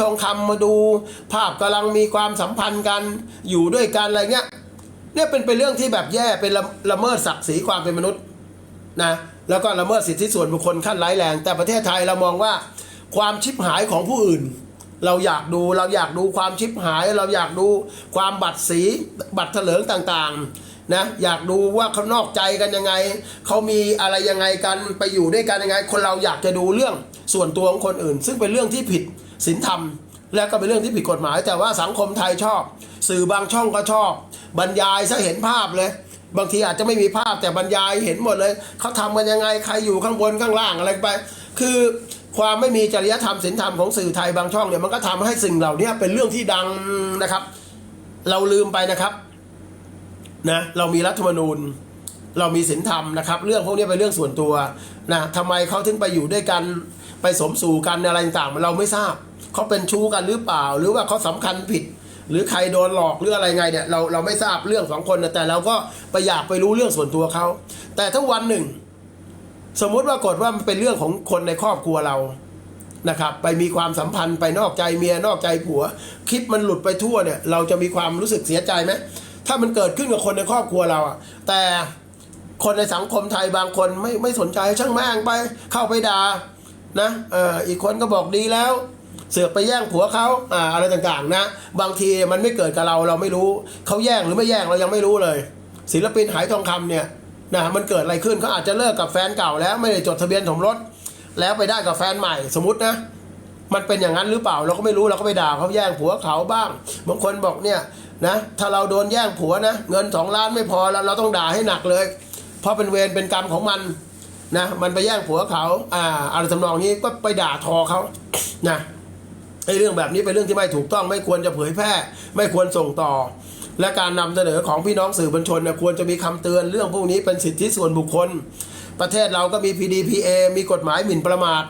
ทองคำมาดู ภาพกำลังมีความสัมพันธ์กันอยู่ด้วยกันอะไรเงี้ยเนี่ยเป็นเป็นเรื่องที่แบบแย่เป็นละละเมิดศักดิ์ศรีความเป็นมนุษย์นะแล้วก็ละเมิดสิทธิส่วนบุคคลขั้นร้ายแรง แต่ประเทศไทยเรามองว่าความชิบหายของผู้อื่น เราอยากดูเราอยากดูความชิบหาย เราอยากดูความบัตรสีบัตรเถลิงต่างๆนะอยากดูว่าเขานอกใจกันยังไงเขามีอะไรยังไงกันไปอยู่ด้วยกันยังไง คนเราอยากจะดูเรื่องส่วนตัวของคนอื่น ซึ่งเป็นเรื่องที่ผิด ศีลธรรม และก็เป็นเรื่องที่ผิดกฎหมาย แต่ว่าสังคมไทยชอบ สื่อบางช่องก็ชอบ บรรยายซะเห็นภาพเลย บางทีอาจจะไม่มีภาพแต่บรรยายเห็นหมดเลยเขาทำกันยังไงใครอยู่ข้างบนข้างล่างอะไรไป คือความไม่มีจริยธรรมศีลธรรมของสื่อไทยบางช่องเนี่ยมันก็ทำให้สิ่งเหล่านี้เป็นเรื่องที่ดังนะครับ เราลืมไปนะครับนะเรามีรัฐธรรมนูญเรามีศีลธรรมนะครับ เรื่องพวกนี้เป็นเรื่องส่วนตัวนะทำไมเขาถึงไปอยู่ด้วยกัน ไปสมสู่กันอะไรต่างๆเราไม่ทราบเขาเป็นชู้กันหรือเปล่า หรือว่าเขาสำคัญผิด หรือใครโดนหลอกหรืออะไรไงเนี่ยเราเราไม่ทราบเรื่องสองคนนะแต่เราก็ไปอยากไปรู้เรื่องส่วนตัวเขาแต่ถ้าวันหนึ่ง สมมุติว่ากฏว่ามันเป็นเรื่องของคนในครอบครัวเรานะครับไปมีความสัมพันธ์ไปนอกใจเมียนอกใจผัว คลิปมันหลุดไปทั่วเนี่ยเราจะมีความรู้สึกเสียใจไหมถ้ามันเกิดขึ้นกับคนในครอบครัวเราอะแต่คนในสังคมไทยบางคนไม่ไม่สนใจช่างแม่งไปเข้าไปด่า นะเอ่ออีกคนก็บอกดีแล้ว เสือกไปแย่งผัวเขาอ่าอะไรต่างๆนะ บางทีมันไม่เกิดกับเราเราไม่รู้เขาแย่งหรือไม่แย่งเรายังไม่รู้เลย ศิลปินหายทองคำเนี่ยนะมันเกิดอะไรขึ้นเขาอาจจะเลิกกับแฟนเก่าแล้วไม่ได้จดทะเบียนสมรสแล้วไปได้กับแฟนใหม่สมมตินะมันเป็นอย่างนั้นหรือเปล่าเราก็ไม่รู้เราก็ไปด่าเขาแย่งผัวเขาบ้างบางคนบอกเนี่ยนะถ้าเราโดนแย่งผัวนะ เงินสองล้านไม่พอแล้วเราต้องด่าให้หนักเลย เพราะเป็นเวรเป็นกรรมของมัน นะมันไปแย่งผัวเขาอ่าอะไรทำนองนี้ก็ไปด่าทอเขานะไอ้เรื่องแบบนี้เป็นเรื่องที่ไม่ถูกต้องไม่ควรจะเผยแพร่ ไม่ควรส่งต่อ และการนำเสนอของพี่น้องสื่อมวลชนเนี่ยควรจะมีคำเตือนเรื่องพวกนี้เป็นสิทธิส่วนบุคคล ประเทศเราก็มี PDPA มีกฎหมายหมิ่นประมาท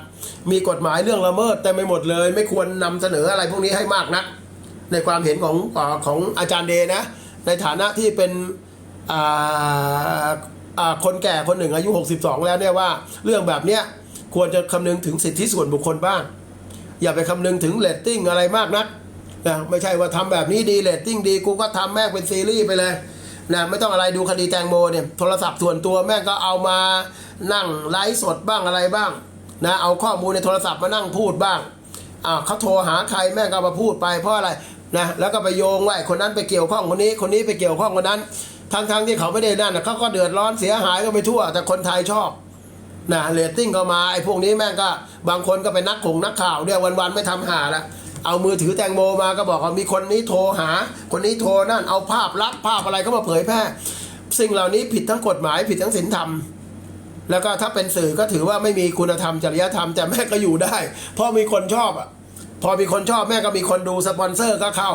มีกฎหมายเรื่องละเมิดแต่ไม่หมดเลย ไม่ควรนำเสนออะไรพวกนี้ให้มากนัก ในความเห็นของของอาจารย์เดนะ ในฐานะที่เป็นอ่า คนแก่คนหนึ่งอายุ 62 แล้วเนี่ยว่า เรื่องแบบเนี้ยควรจะคำนึงถึงสิทธิส่วนบุคคลบ้าง อย่าไปคำนึงถึงเรตติ้งอะไรมากนักนะไม่ใช่ว่าทำแบบนี้ดีเรตติ้งดีกูก็ทำแม่งเป็นซีรีส์ไปเลยนะไม่ต้องอะไรดูคดีแตงโมเนี่ยโทรศัพท์ส่วนตัวแม่งก็เอามานั่งไลฟ์สดบ้างอะไรบ้างนะเอาข้อมูลในโทรศัพท์มานั่งพูดบ้างอ่าเขาโทรหาใครแม่งก็มาพูดไปเพราะอะไรนะแล้วก็ไปโยงว่าไอ้คนนั้นไปเกี่ยวข้องคนนี้คนนี้ไปเกี่ยวข้องคนนั้น ทั้งๆที่เขาไม่ได้นั่นนะเขาก็เดือดร้อนเสียหายก็ไปทั่ว แต่คนไทยชอบนะเรตติ้งก็มาไอ้พวกนี้แม่งก็บางคนก็เป็นนักข่งนักข่าวเนี่ยวันๆไม่ทำหาละเอามือถือแตงโมมาก็บอกว่ามีคนนี้โทรหา คนนี้โทรนั่นเอาภาพลับภาพอะไรเข้ามาเผยแพร่ สิ่งเหล่านี้ผิดทั้งกฎหมายผิดทั้งศีลธรรม แล้วก็ถ้าเป็นสื่อก็ถือว่าไม่มีคุณธรรมจริยธรรมแต่แม่ก็อยู่ได้เพราะมีคนชอบอะพอมีคนชอบแม่ก็มีคนดูสปอนเซอร์ก็เข้า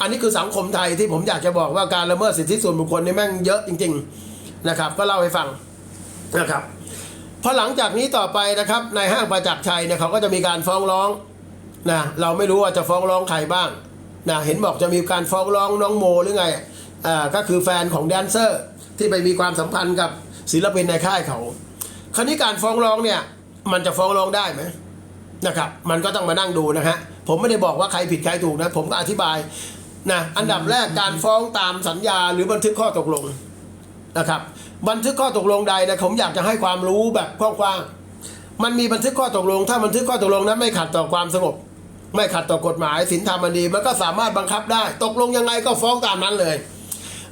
อันนี้คือสังคมไทยที่ผมอยากจะบอกว่าการละเมิดสิทธิส่วนบุคคลนี่แม่งเยอะจริง ๆนะครับ ก็เล่าให้ฟังนะครับพอหลังจากนี้ต่อไปนะครับในห้างประจักษ์ชัยเนี่ยเขาก็จะมีการฟ้องร้องนะเราไม่รู้ว่าจะฟ้องร้องใครบ้างนะเห็นบอกจะมีการฟ้องร้องน้องโมหรือไงอ่าก็คือแฟนของแดนเซอร์ ที่ไปมีความสัมพันธ์กับศิลปินในค่ายเขาคราวนี้การฟ้องร้องเนี่ยมันจะฟ้องร้องได้ไหมนะครับ มันก็ต้องมานั่งดูนะฮะผมไม่ได้บอกว่าใครผิดใครถูกนะ ผมก็อธิบาย นะอันดับแรกการฟ้องตามสัญญาหรือบันทึกข้อตกลงนะครับ บันทึกข้อตกลงใดนะผมอยากจะให้ความรู้แบบกว้างๆมันมีบันทึกข้อตกลง ถ้าบันทึกข้อตกลงนั้นไม่ขัดต่อความสงบ ไม่ขัดต่อกฎหมายศีลธรรมอันดี มันก็สามารถบังคับได้ ตกลงยังไงก็ฟ้องตามนั้นเลย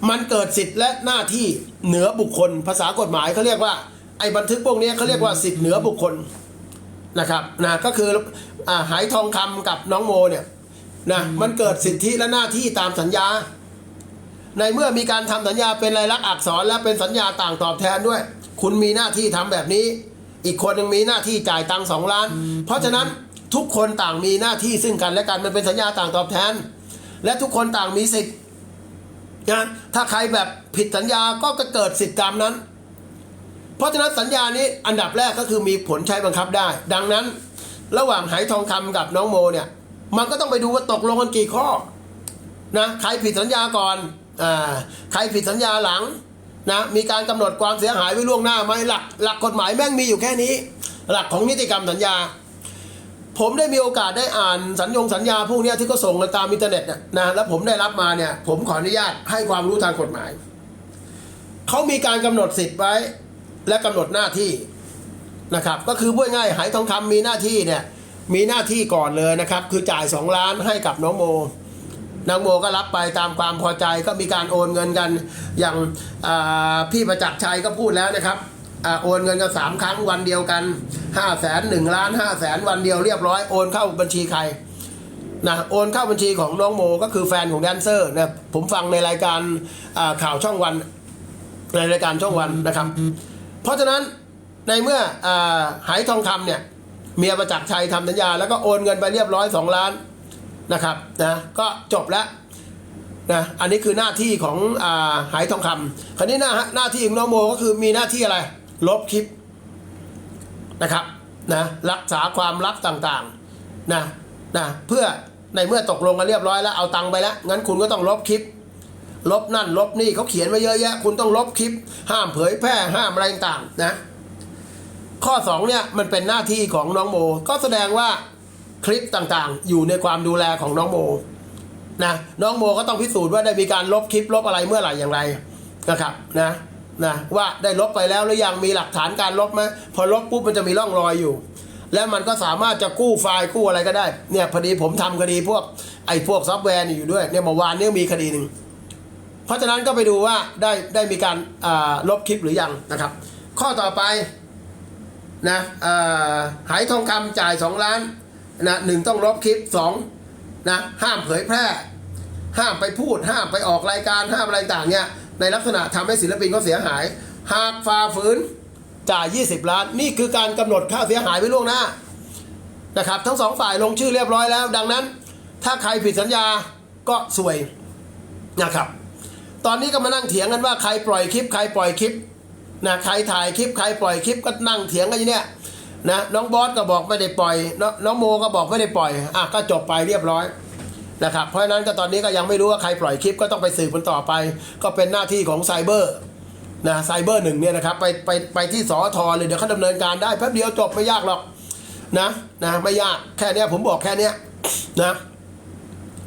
มันเกิดสิทธิ์และหน้าที่เหนือบุคคล ภาษากฎหมายเขาเรียกว่าไอ้บันทึกพวกนี้เขาเรียกว่าสิทธิ์เหนือบุคคลนะครับนะก็คืออ่าหายทองคำกับน้องโมเนี่ย นะมันเกิดสิทธิและหน้าที่ตามสัญญา ในเมื่อมีการทำสัญญาเป็นลายลักษณ์อักษรและเป็นสัญญาต่างตอบแทนด้วย คุณมีหน้าที่ทำแบบนี้ อีกคนหนึ่งมีหน้าที่จ่ายตังสองล้าน เพราะฉะนั้นทุกคนต่างมีหน้าที่ซึ่งกันและกันมันเป็นสัญญาต่างตอบแทน และทุกคนต่างมีสิทธิ์นะถ้าใครแบบผิดสัญญาก็จะเกิดสิทธิตามนั้น เพราะฉะนั้นสัญญานี้อันดับแรกก็คือมีผลใช้บังคับได้ ดังนั้น ระหว่างไหทองคำกับน้องโมเนี่ย มันก็ต้องไปดูว่าตกลงกันกี่ข้อนะใครผิดสัญญาก่อนอ่าใครผิดสัญญาหลังนะมีการกำหนดความเสียหายไว้ล่วงหน้าไหมหลักหลักกฎหมายแม่งมีอยู่แค่นี้ หลักของนิติกรรมสัญญา ผมได้มีโอกาสได้อ่านสัญญงสัญญาพวกนี้ที่เขาส่งกันตามอินเทอร์เน็ตนะแล้วผมได้รับมาเนี่ยผมขออนุญาตให้ความรู้ทางกฎหมายเขามีการกำหนดสิทธิ์ไว้ และกำหนดหน้าที่นะครับ ก็คือพูดง่ายหายทองคำมีหน้าที่เนี่ย มีหน้าที่ก่อนเลยนะครับ คือจ่าย 2 ล้านให้กับน้องโมนางโมก็รับไปตามความพอใจก็มีการโอนเงินกัน อย่างาพี่ประจักษ์ชัยก็พูดแล้วนะครับอโอนเงินกันสามครั้งวันเดียวกันห้าแสนหนึ่งล้านห้าแสนวันเดียวเรียบร้อยโอนเข้าบัญชีใครนะโอนเข้าบัญชีของน้องโมก็คือแฟนของแดนเซอร์นะผมฟังในรายการาข่าวช่องวันในรายการช่องวันนะครับ เพราะฉะนั้นในเมื่ออหายทองคำเนี่ย เมียประจักษ์ชัยทำสัญญา แล้วก็โอนเงินไปเรียบร้อยสองล้านนะครับนะก็จบแล้วนะอันนี้คือหน้าที่ของอาหายทองคำคราวนี้หน้าหน้าที่ของน้องโมก็คือมีหน้าที่อะไร ลบคลิปนะครับนะรักษาความลับต่างๆนะนะเพื่อในเมื่อตกลงกันเรียบร้อยแล้วเอาตังค์ไปแล้วงั้นคุณก็ต้องลบคลิป ลบนั่น ลบนี่เขาเขียนไว้เยอะแยะ คุณต้องลบคลิป ห้ามเผยแพร่ห้ามอะไรต่างๆนะ ข้อสองเนี่ยมันเป็นหน้าที่ของน้องโม ก็แสดงว่าคลิปต่างๆ อยู่ในความดูแลของน้องโมนะน้องโมก็ต้องพิสูจน์ว่าได้มีการลบคลิปลบอะไรเมื่อไหร่อย่างไรนะครับนะนะว่าได้ลบไปแล้วหรือยังมีหลักฐานการลบไหมพอลบปุ๊บมันจะมีร่องรอยอยู่ แล้วมันก็สามารถจะกู้ไฟล์กู้อะไรก็ได้เนี่ยพอดีผมทำคดีพวกไอ้พวกซอฟต์แวร์นี่อยู่ด้วยเนี่ยเมื่อวานนี่มีคดีหนึ่งเพราะฉะนั้นก็ไปดูว่าได้ได้มีการลบคลิปหรือยังนะครับ ข้อต่อไป นะหายทองคำจ่าย 2 ล้านนะหนึ่งต้องลบคลิป2นะห้ามเผยแพร่ ห้ามไปพูด ห้ามไปออกรายการห้ามอะไรต่างเนี่ยในลักษณะทำให้ศิลปินเขาเสียหาย หากฝ่าฝืนจ่าย 20 ล้าน นี่คือการกำหนดค่าเสียหายไว้ล่วงหน้านะครับทั้งสองฝ่ายลงชื่อเรียบร้อยแล้ว ดังนั้น ถ้าใครผิดสัญญาก็สวยนะครับ ตอนนี้ก็มานั่งเถียงกันว่าใครปล่อยคลิป ใครปล่อยคลิป นะใครถ่ายคลิปใครปล่อยคลิปก็นั่งเถียงกันอยู่เนี่ยนะน้องบอสก็บอกไม่ได้ปล่อยนน้องโมก็บอกไม่ได้ปล่อยอะก็จบไปเรียบร้อยนะครับเพราะฉะนั้นก็ตอนนี้ก็ยังไม่รู้ว่าใครปล่อยคลิปก็ต้องไปสืบมันต่อไป ก็เป็นหน้าที่ของไซเบอร์นะไซเบอร์หนึ่งเนี่ยนะครับไปไปไปที่สอทอเลยเดี๋ยวเขาดำเนินการได้แป๊บเดียวจบไม่ยากหรอกนะนะไม่ยากแค่นี้ผมบอกแค่นี้นะ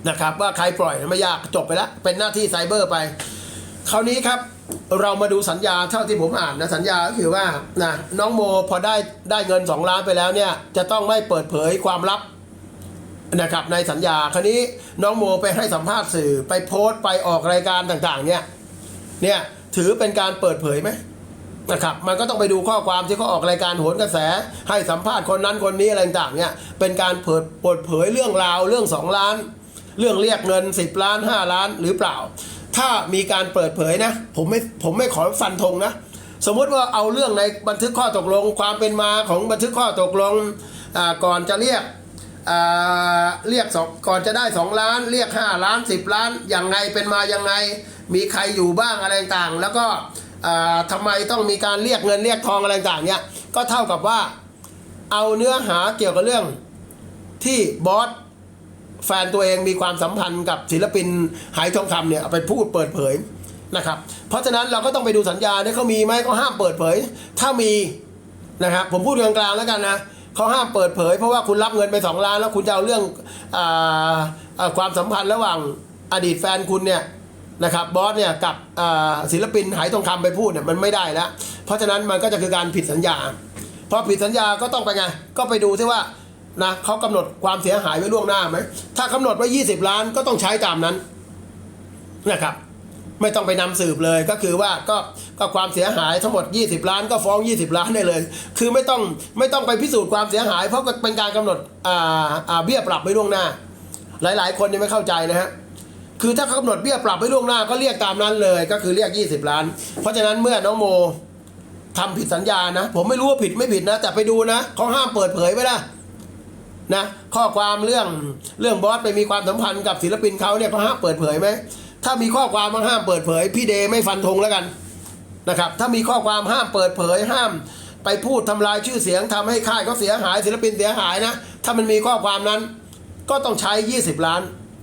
นะครับว่าใครปล่อยไม่ยากจบไปแล้วเป็นหน้าที่ไซเบอร์ไป คราวนี้ครับเรามาดูสัญญาเท่าที่ผมอ่านนะสัญญาก็คือว่านะน้องโมพอได้ได้เงิน 2 ล้านไปแล้วเนี่ยจะต้องไม่เปิดเผยความลับนะครับในสัญญาคราวนี้น้องโมไปให้สัมภาษณ์สื่อไปโพสต์ไปออกรายการต่างๆ เนี่ยเนี่ยถือเป็นการเปิดเผยไหมนะครับมันก็ต้องไปดูข้อความที่เขาออกรายการโหนกระแส ให้สัมภาษณ์คนนั้นคนนี้อะไรต่างๆเนี่ยเป็นการเปิดเปิดเผยเรื่องราวเรื่อง 2 ล้าน เรื่องเรียกเงิน 10 ล้าน 5 ล้านหรือเปล่า ถ้ามีการเปิดเผยนะ ผมไม่ผมไม่ขอฟันธงนะ สมมติว่าเอาเรื่องในบันทึกข้อตกลง ความเป็นมาของบันทึกข้อตกลงก่อนจะเรียกเรียกสองก่อนจะได้ 2 ล้าน เรียก 5 ล้าน 10 ล้านอย่างไงเป็นมายังไง มีใครอยู่บ้างอะไรต่างแล้วก็อ่าทำไมต้องมีการเรียกเงินเรียกทองอะไรต่างเนี่ยก็เท่ากับว่าเอาเนื้อหาเกี่ยวกับเรื่องที่บอส แฟนตัวเองมีความสัมพันธ์กับศิลปินหายทองคำเนี่ยไปพูดเปิดเผยนะครับ เพราะฉะนั้นเราก็ต้องไปดูสัญญาเนี่ยเขามีไหมเขาห้ามเปิดเผย ถ้ามีนะครับผมพูดกลางๆแล้วกันนะเขาห้ามเปิดเผย เพราะว่าคุณรับเงินไปสองล้านแล้วคุณจะเอาเรื่องออความสัมพันธ์ระหว่างอดีตแฟนคุณเนี่ยนะครับบอสเนี่ยกับศิลปินหายทองคำไปพูดเนี่ยมันไม่ได้แล้ว เพราะฉะนั้นมันก็จะคือการผิดสัญญาพอผิดสัญญาก็ต้องไปไงก็ไปดูที่ว่า นะเขากำหนดความเสียหายไว้ล่วงหน้าไหมถ้ากำหนดไว้ 20 ล้านก็ต้องใช้ตามนั้นนะครับ ไม่ต้องไปนำสืบเลยก็คือว่าก็ก็ความเสียหายทั้งหมด 20 ล้านก็ฟ้อง 20 ล้านได้เลย คือไม่ต้องไม่ต้องไปพิสูจน์ความเสียหาย เพราะเป็นการกำหนดอ่าอ่าเบี้ยปรับไว้ล่วงหน้า หลาย ๆ คนยังไม่เข้าใจนะฮะคือถ้าเขากำหนดเบี้ยปรับไว้ล่วงหน้าก็เรียกตามนั้นเลย ก็คือเรียก 20 ล้าน เพราะฉะนั้นเมื่อน้องโมทำผิดสัญญานะ ผมไม่รู้ว่าผิดไม่ผิดนะ แต่ไปดูนะเขาห้ามเปิดเผยไว้ละ นะข้อความเรื่องเรื่องบอสไปมีความสัมพันธ์กับศิลปินเขาเนี่ยเขาห้ามเปิดเผยไหมถ้ามีข้อความมาห้ามเปิดเผย พี่เดย์ไม่ฟันธงแล้วกันนะครับถ้ามีข้อความห้ามเปิดเผยห้ามไปพูดทำลายชื่อเสียงทำให้ค่ายเขาเสียหายศิลปินเสียหายนะถ้ามันมีข้อความนั้น ก็ต้องใช้ 20 ล้าน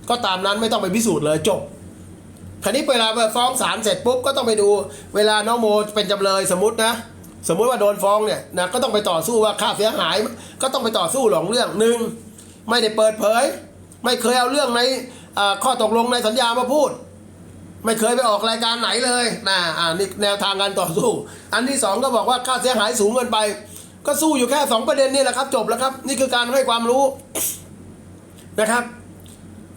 ก็ตามนั้นไม่ต้องไปพิสูจน์เลยจบคราวนี้เวลาฟ้องศาลเสร็จปุ๊บก็ต้องไปดู เวลาน้องโมเป็นจำเลยสมมตินะ สมมุติว่าโดนฟ้องเนี่ยนะก็ต้องไปต่อสู้ว่าค่าเสียหาย ก็ต้องไปต่อสู้หลงเรื่องหนึ่งไม่ได้เปิดเผย ไม่เคยเอาเรื่องในข้อตกลงในสัญญามาพูด ไม่เคยไปออกรายการไหนเลยนะอ่านี่แนวทางการต่อสู้ อันที่สองก็บอกว่าค่าเสียหายสูงเกินไป ก็สู้อยู่แค่สองประเด็นนี่แหละครับ จบแล้วครับ นี่คือการให้ความรู้นะครับ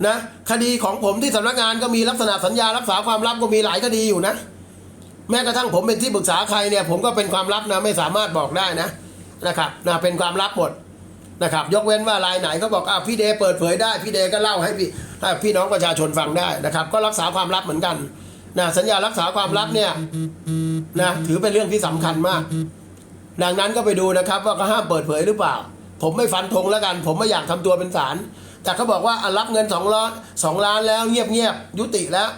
นะคดีของผมที่สำนักงานก็มีลักษณะสัญญารักษาความลับก็มีหลายคดีอยู่นะ แม้กระทั่งผมเป็นที่ปรึกษาใครเนี่ยผมก็เป็นความลับนะไม่สามารถบอกได้นะนะครับนะเป็นความลับหมดนะครับยกเว้นว่ารายไหนเขาบอกอะพี่เดย์เปิดเผยได้พี่เดย์ก็เล่าให้พี่ให้พี่น้องประชาชนฟังได้นะครับ ก็รักษาความลับเหมือนกันนะสัญญารักษาความลับเนี่ยนะถือเป็นเรื่องที่สำคัญมาก ดังนั้นก็ไปดูนะครับ ว่าเขาห้ามเปิดเผยหรือเปล่า ผมไม่ฟันธงแล้วกัน ผมไม่อยากทำตัวเป็นศาลแต่เขาบอกว่ารับเงินสองล้านสองล้านแล้วเงียบเงียบยุติแล้ว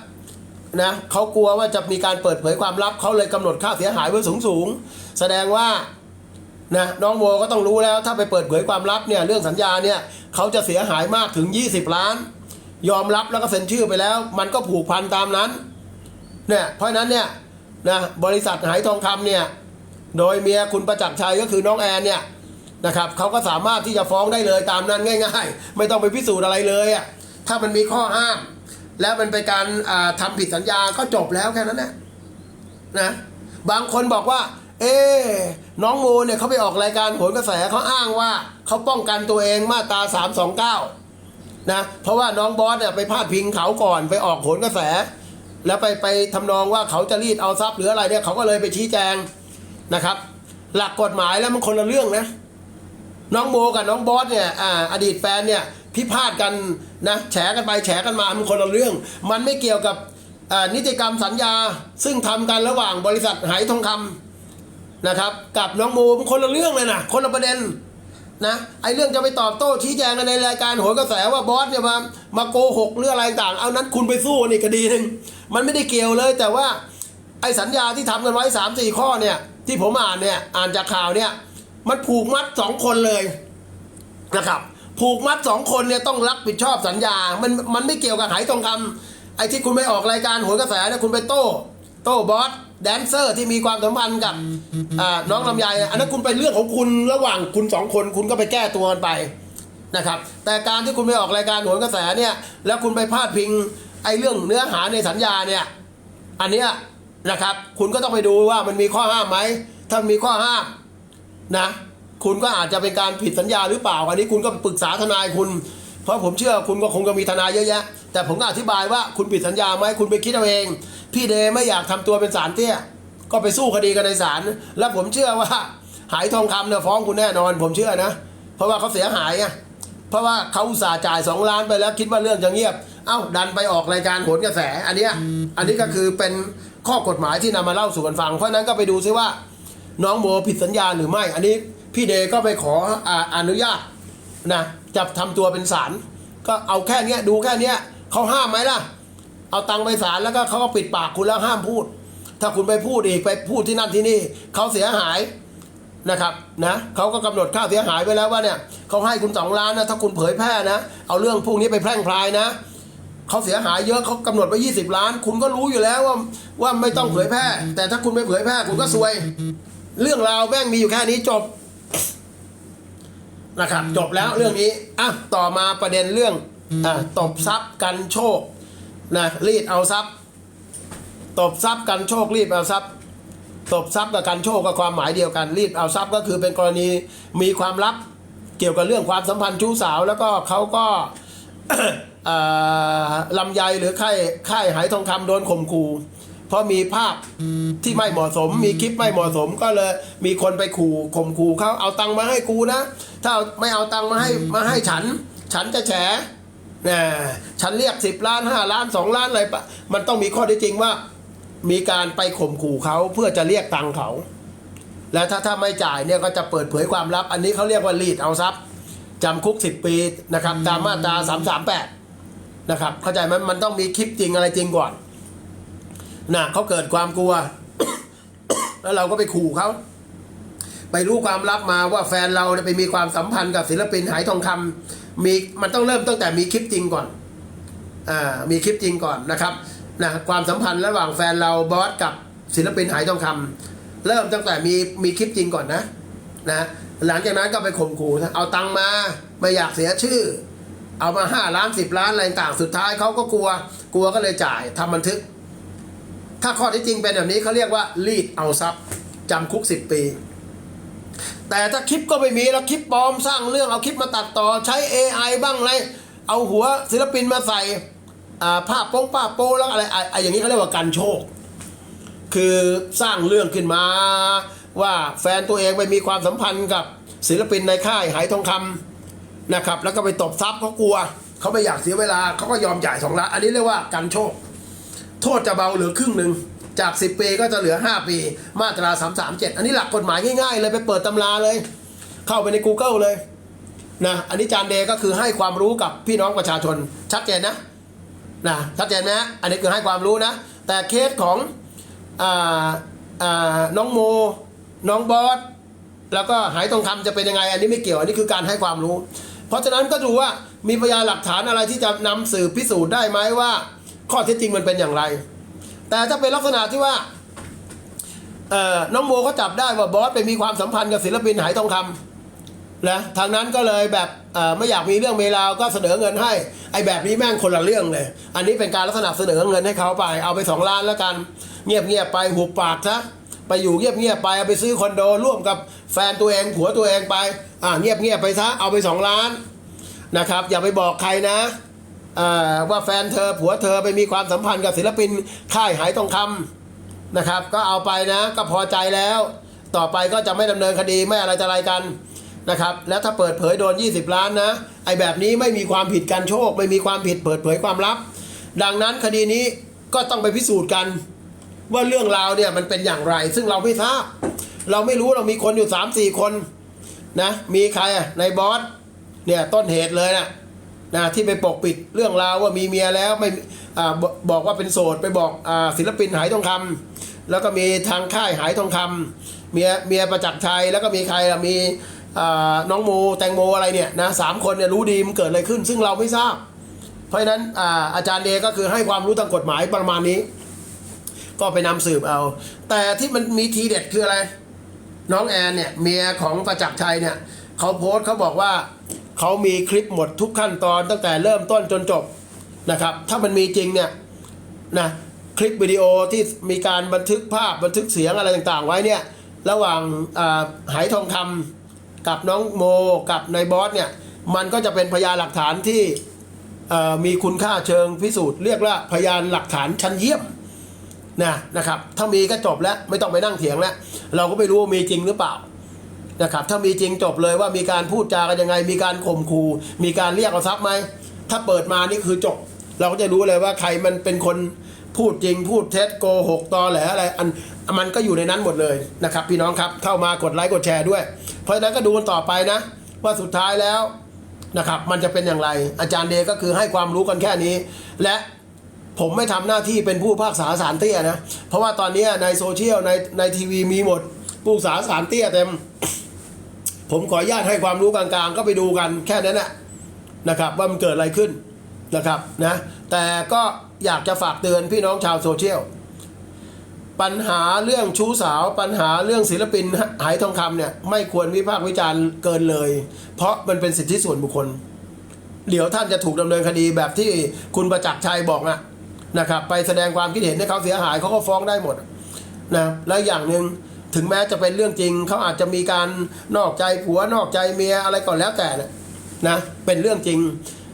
นะเขากลัวว่าจะมีการเปิดเผยความลับเขาเลยกำหนดค่าเสียหายไว้สูงสูงๆแสดงว่านะน้องโมก็ต้องรู้แล้วถ้าไปเปิดเผยความลับเนี่ยเรื่องสัญญาเนี่ยเขาจะเสียหายมากถึง 20 ล้าน ยอมรับแล้วก็เซ็นชื่อไปแล้ว มันก็ผูกพันตามนั้นเนี่ยเพราะฉะนั้นเนี่ยนะบริษัทหายทองคำเนี่ยโดยเมียคุณประจักษ์ชัยก็คือน้องแอนเนี่ยนะครับเขาก็สามารถที่จะฟ้องได้เลยตามนั้นง่าย ๆ ไม่ต้องไปพิสูจน์อะไรเลยอะถ้ามันมีข้อห้าม แล้วมันเป็นการอ่าทำผิดสัญญาก็จบแล้วแค่นั้นแหละนะบางคนบอกว่า เอ๊น้องโมเนี่ยเขาไปออกรายการโหนกระแสเขาอ้างว่าเขาป้องกันตัวเองมาตราสามสองเก้านะเพราะว่าน้องบอสเนี่ยไปพาดพิงเขาก่อนไปออกโหนกระแส แล้วไปไปทำนองว่าเขาจะรีดเอาทรัพย์หรืออะไรเนี่ยเขาก็เลยไปชี้แจงนะครับ หลักกฎหมายแล้วมันคนละเรื่องนะน้องโมกับน้องบอสเนี่ยอ่าอดีตแฟนเนี่ย พิพาทกันนะแฉกันไปแฉกันมามันคนละเรื่อง มันไม่เกี่ยวกับนิติกรรมสัญญาซึ่งทำกันระหว่างบริษัทไหทองคำนะครับ กับน้องโมมันคนละเรื่องเลยนะคนละประเด็นนะไอ้เรื่องจะไปตอบโต้ชี้แจงกันในรายการโหนกระแสว่าบอสเนี่ยมามาโกหกเรื่องอะไรต่างเอานั้นคุณไปสู้นอีกคดีหนึ่งมันไม่ได้เกี่ยวเลยแต่ว่าไอ้สัญญาที่ทำกันไว้สามสี่ข้อเนี่ยที่ผมอ่านเนี่ยอ่านจากข่าวเนี่ยมันผูกมัดสองคนเลยนะครับ ผูกมัดสองคนเนี่ยต้องรับผิดชอบสัญญา มันมันไม่เกี่ยวกับไหทองคำไอ้ที่คุณไปออกรายการโหนกระแสเนี่ยคุณไปโต้ โต้บอสแดนเซอร์ที่มีความสัมพันธ์กับน้องลำไยอันนั้นคุณเป็นเรื่องของคุณระหว่างคุณสองคนคุณก็ไปแก้ตัวกันไปนะครับ แต่การที่คุณไปออกรายการโหนกระแสเนี่ย แล้วคุณไปพาดพิงไอ้เรื่องเนื้อหาในสัญญาเนี่ย อันเนี้ยนะครับ คุณก็ต้องไปดูว่ามันมีข้อห้ามไหม ถ้ามีข้อห้ามนะ คุณก็อาจจะเป็นการผิดสัญญาหรือเปล่าอันนี้คุณก็ปรึกษาทนายคุณ เพราะผมเชื่อคุณก็คงจะมีทนายเยอะแยะ แต่ผมก็อธิบายว่าคุณผิดสัญญาไหมคุณไปคิดเอาเอง พี่เดไม่อยากทำตัวเป็นสารเตี้ย ก็ไปสู้คดีกันในศาลแล้วผมเชื่อว่า หายทองคำเนี่ยฟ้องคุณแน่นอน ผมเชื่อนะ เพราะว่าเขาเสียหายอะเพราะว่าเขาอุตส่าห์จ่ายสองล้านไปแล้วคิดว่าเรื่องจะเงียบ เอ้าดันไปออกรายการโหนกระแส อันนี้อันนี้ก็คือเป็นข้อกฎหมายที่นำมาเล่าสู่กันฟัง เพราะนั้นก็ไปดูซิว่า น้องโมผิดสัญญาหรือไม่ อันนี้ พี่เดก็ไปขอออนุญาตนะจะทำตัวเป็นศาลก็เอาแค่เนี้ยดูแค่เนี้ยเขาห้ามไหมล่ะ เอาตังไปศาลแล้วก็เขาก็ปิดปากคุณแล้วห้ามพูด ถ้าคุณไปพูดอีกไปพูดที่นั่นที่นี่เขาเสียหายนะครับนะเขาก็กำหนดค่าเสียหายไว้แล้วว่าเนี่ยเขาให้คุณสองล้านนะถ้าคุณเผยแพร่นะ เอาเรื่องพวกนี้ไปแพร่งพรายนะเขาเสียหายเยอะเขากำหนดไว้20 ล้าน คุณก็รู้อยู่แล้วว่าว่าไม่ต้องเผยแพร่ แต่ถ้าคุณไม่เผยแพร่คุณก็ซวย เรื่องราวแม่งมีอยู่แค่นี้จบ นะครับจบแล้วเรื่องนี้อะต่อมาประเด็นเรื่องอะตบทรัพย์กันโชคนะรีดเอาทรัพย์ ตบทรัพย์กันโชครีดเอาทรัพย์ ตบทรัพย์กับกันโชคก็ความหมายเดียวกันรีดเอาทรัพย์ก็คือเป็นกรณีมีความลับเกี่ยวกับเรื่องความสัมพันธ์ชู้สาว แล้วก็เขาก็เอ่อลำไยหรือค่ายค่ายหายทองคำโดนข่มขู่ เพราะมีภาพที่ไม่เหมาะสม มีคลิปไม่เหมาะสมก็เลยมีคนไปขู่ข่มขู่เขาเอาตังค์มาให้กูนะ ถ้าไม่เอาตังค์มาให้มาให้ฉัน ฉันจะแฉนะฉันเรียกสิบล้านห้าล้านสองล้านอะไรปะมันต้องมีข้อท็จจริงว่า มีการไปข่มขู่เขาเพื่อจะเรียกตังค์เขาแล้วถ้าถ้าไม่จ่ายเนี่ยก็จะเปิดเผยความลับ อันนี้เขาเรียกว่ารีดเอาทรัพย์จำคุก 10 ปีนะครับตามมาตรา338นะครับเข้าใจไหมมันต้องมีคลิปจริงอะไรจริงก่อน นะเขาเกิดความกลัว แล้วเราก็ไปขู่เขาไปรู้ความลับมาว่าแฟนเราไปมีความสัมพันธ์กับศิลปินหายทองคำมีมันต้องเริ่มตั้งแต่มีคลิปจริงก่อนอ่ามีคลิปจริงก่อนนะครับนะความสัมพันธ์ระหว่างแฟนเราบอสกับศิลปินหายทองคำเริ่มตั้งแต่มีมีคลิปจริงก่อนนะนะหลังจากนั้นก็ไปข่มขู่นะเอาตังมาไม่อยากเสียชื่อ เอามาห้าล้านสิบล้านอะไรต่างสุดท้ายเขาก็กลัว กลัวก็เลยจ่ายทำบันทึก ถ้าข้อที่จริงเป็นแบบนี้เขาเรียกว่ารีดเอาทรัพย์จำคุกสิบปี แต่ถ้าคลิปก็ไม่มีแล้วคลิปปลอมสร้างเรื่องเอาคลิปมาตัดต่อใช้ AI บ้างอะไรเอาหัวศิลปินมาใส่ภาพโป้งภาพโป้แล้วอะไรอะอะอย่างนี้เขาเรียกว่าการโชค คือสร้างเรื่องขึ้นมาว่าแฟนตัวเองไปมีความสัมพันธ์กับศิลปินในค่ายหายทองคำนะครับ แล้วก็ไปตบทรัพย์เขากลัว เขาไม่อยากเสียเวลาเขาก็ยอมจ่ายสองล้านอันนี้เรียกว่าการโชค โทษจะเบาเหลือครึ่งหนึ่งจาก 10 ปีก็จะเหลือ 5 ปี มาตรา 337 อันนี้หลักกฎหมายง่ายๆ เลยไปเปิดตำราเลย เข้าไปใน Google เลยนะอันนี้จานเดย์ก็คือให้ความรู้กับพี่น้องประชาชนชัดเจนนะนะชัดเจนไหมฮะอันนี้คือให้ความรู้นะ แต่เคสของอาอ่าน้องโม น้องบอสแล้วก็หายทองคำจะเป็นยังไง อันนี้ไม่เกี่ยวอันนี้คือการให้ความรู้ เพราะฉะนั้นก็ดูว่ามีพยานหลักฐานอะไรที่จะนำสืบพิสูจน์ได้ไหมว่า ข้อเท็จจริงมันเป็นอย่างไร แต่ถ้าเป็นลักษณะที่ว่าน้องโมเขาจับได้ว่าบอสไปมีความสัมพันธ์กับศิลปินหายทองคำนะทางนั้นก็เลยแบบไม่อยากมีเรื่องเมลาวก็เสนอเงินให้ไอ้แบบนี้แม่งคนละเรื่องเลย อันนี้เป็นการลักษณะเสนอเงินให้เขาไปเอาไปสองล้านแล้วกัน เงียบเงียบไปหุบปากซะไปอยู่เงียบเงียบไปเอาไปซื้อคอนโดร่วมกับแฟนตัวเองผัวตัวเองไปอ่าเงียบเงียบไปซะเอาไปสองล้านนะครับ อย่าไปบอกใครนะ ว่าแฟนเธอผัวเธอไปมีความสัมพันธ์กับศิลปินค่ายหายทองคำนะครับ ก็เอาไปนะก็พอใจแล้ว ต่อไปก็จะไม่ดำเนินคดีไม่อะไรจะอะไรกันนะครับแล้วถ้าเปิดเผยโดน 20 ล้านนะไอแบบนี้ไม่มีความผิดการโชค ไม่มีความผิดเปิดเผยความลับ ดังนั้นคดีนี้ก็ต้องไปพิสูจน์กัน ว่าเรื่องราวเนี่ยมันเป็นอย่างไร ซึ่งเราไม่ทราบ เราไม่รู้เรามีคนอยู่ 3 4 คนนะมีใครอะในบอสเนี่ยต้นเหตุเลยนะ นะที่ไปปกปิดเรื่องราวว่ามีเมียแล้วไม่บอกว่าเป็นโสดไปบอกอศิลปินหายทองคำแล้วก็มีทางค่ายหายทองคำเมียเมียประจักษ์ชัยแล้วก็มีใครล่ะมีน้องโมแตงโมอะไรเนี่ยนะสามคนเนี่ยรู้ดีมันเกิดอะไรขึ้น ซึ่งเราไม่ทราบ เพราะฉะนั้นอาอาจารย์เดก็คือให้ความรู้ทางกฎหมายประมาณนี้ ก็ไปนำสืบเอา แต่ที่มันมีทีเด็ดคืออะไร น้องแอนเนี่ยเมียของประจักษ์ชัยเนี่ยเขาโพสต์เขาบอกว่า เขามีคลิปหมดทุกขั้นตอนตั้งแต่เริ่มต้นจนจบนะครับ ถ้ามันมีจริงเนี่ยนะคลิปวิดีโอที่มีการบันทึกภาพบันทึกเสียงอะไรต่างๆ ไว้เนี่ยระหว่างาหายทองคำกับน้องโมกับนายบอสเนี่ยมันก็จะเป็นพยานหลักฐานที่มีคุณค่าเชิงพิสูจน์เรียกว่าพยานหลักฐานชั้นเยี่ยมนะนะครับถ้ามีก็จบแล้วไม่ต้องไปนั่งเถียงแล้ว เราก็ไม่รู้ว่ามีจริงหรือเปล่า นะครับถ้ามีจริงจบเลยว่ามีการพูดจากันยังไง มีการข่มขู่มีการเรียกเอาทรัพย์ไหมถ้าเปิดมานี่คือจบ เราก็จะรู้เลยว่าใครมันเป็นคนพูดจริงพูดเท็จโกหกตอแหลอะไรอันมันก็อยู่ในนั้นหมดเลยนะครับ พี่น้องครับเข้ามากดไลค์กดแชร์ด้วย เพราะฉะนั้นก็ดูกันต่อไปนะ ว่าสุดท้ายแล้วนะครับ มันจะเป็นอย่างไร อาจารย์เดก็คือให้ความรู้กันแค่นี้ และผมไม่ทำหน้าที่เป็นผู้พากษาสารเตี้ยนะ เพราะว่าตอนนี้ในโซเชียลในในทีวีมีหมดผู้พิพากษาสารเตี้ยเต็ม ผมขออนุญาตให้ความรู้กลางๆ ก็ไปดูกันแค่นั้นแหละนะครับ ว่ามันเกิดอะไรขึ้นนะครับนะแต่ก็อยากจะฝากเตือนพี่น้องชาวโซเชียลปัญหาเรื่องชู้สาว ปัญหาเรื่องศิลปินหายทองคำเนี่ยไม่ควรวิพากษ์วิจารณ์เกินเลย เพราะมันเป็นสิทธิส่วนบุคคล เดี๋ยวท่านจะถูกดำเนินคดีแบบที่คุณประจักษ์ชัยบอกอะนะครับ ไปแสดงความคิดเห็นให้เขาเสียหายเขาก็ฟ้องได้หมดนะและอย่างหนึ่ง ถึงแม้จะเป็นเรื่องจริงเขาอาจจะมีการนอกใจผัวนอกใจเมียอะไรก่อนแล้วแต่นะเป็นเรื่องจริง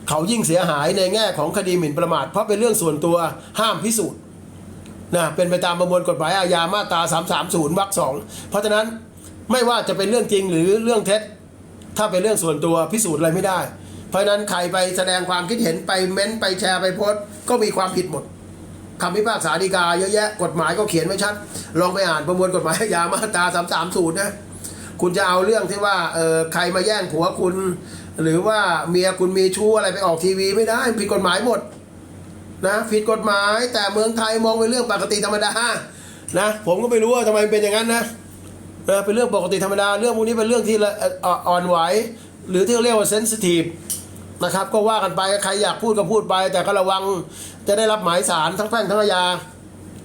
เขายิ่งเสียหายในแง่ของคดีหมิ่นประมาท เพราะเป็นเรื่องส่วนตัวห้ามพิสูจน์นะเป็นไปตามประมวลกฎหมายอาญามาตรา 330วรรคสองเพราะฉะนั้นไม่ว่าจะเป็นเรื่องจริงหรือเรื่องเท็จ ถ้าเป็นเรื่องส่วนตัวพิสูจน์อะไรไม่ได้ เพราะฉะนั้นใครไปแสดงความคิดเห็นไปเม้นไปแชร์ไปโพสต์ก็มีความผิดหมด คำพิพากษาฎีกาเยอะแยะ กฎหมายก็เขียนไว้ชัด ลองไปอ่านประมวลกฎหมายอาญามาตรา330นะคุณจะเอาเรื่องที่ว่าเออใครมาแย่งผัวคุณ หรือว่าเมียคุณมีชู้อะไรไปออกทีวีไม่ได้ผิดกฎหมายหมดนะผิดกฎหมายแต่เมืองไทยมองเป็นเรื่องปกติธรรมดานะผมก็ไม่รู้ว่าทำไมเป็นอย่างนั้นนะเออเป็นเรื่องปกติธรรมดา เรื่องพวกนี้เป็นเรื่องที่ละอ่อนไหว หรือที่เขาเรียกว่าเซนซิทีฟ นะครับ ก็ว่ากันไปใครอยากพูดก็พูดไป แต่ก็ระวังจะได้รับหมายสารทั้งแพ่งทั้งอาญา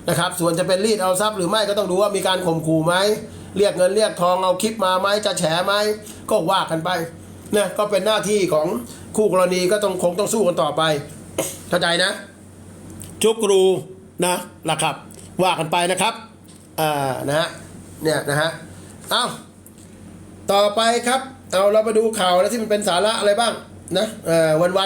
นะครับ ส่วนจะเป็นรีดเอาทรัพย์หรือไม่ก็ต้องดูว่ามีการข่มขู่ไหมเรียกเงินเรียกทองเอาคลิปมาไหมจะแฉไหมก็ว่ากันไปเนี่ยก็เป็นหน้าที่ของคู่กรณีก็ต้องคงต้องสู้กันต่อไปเข้าใจนะชุกรูนะนะครับ ว่ากันไปนะครับอ่านะฮะเนี่ยนะฮะเอาต่อไปครับ เอาเรามาดูข่าวแล้วที่มันเป็นสาระอะไรบ้าง นะเออวันวัน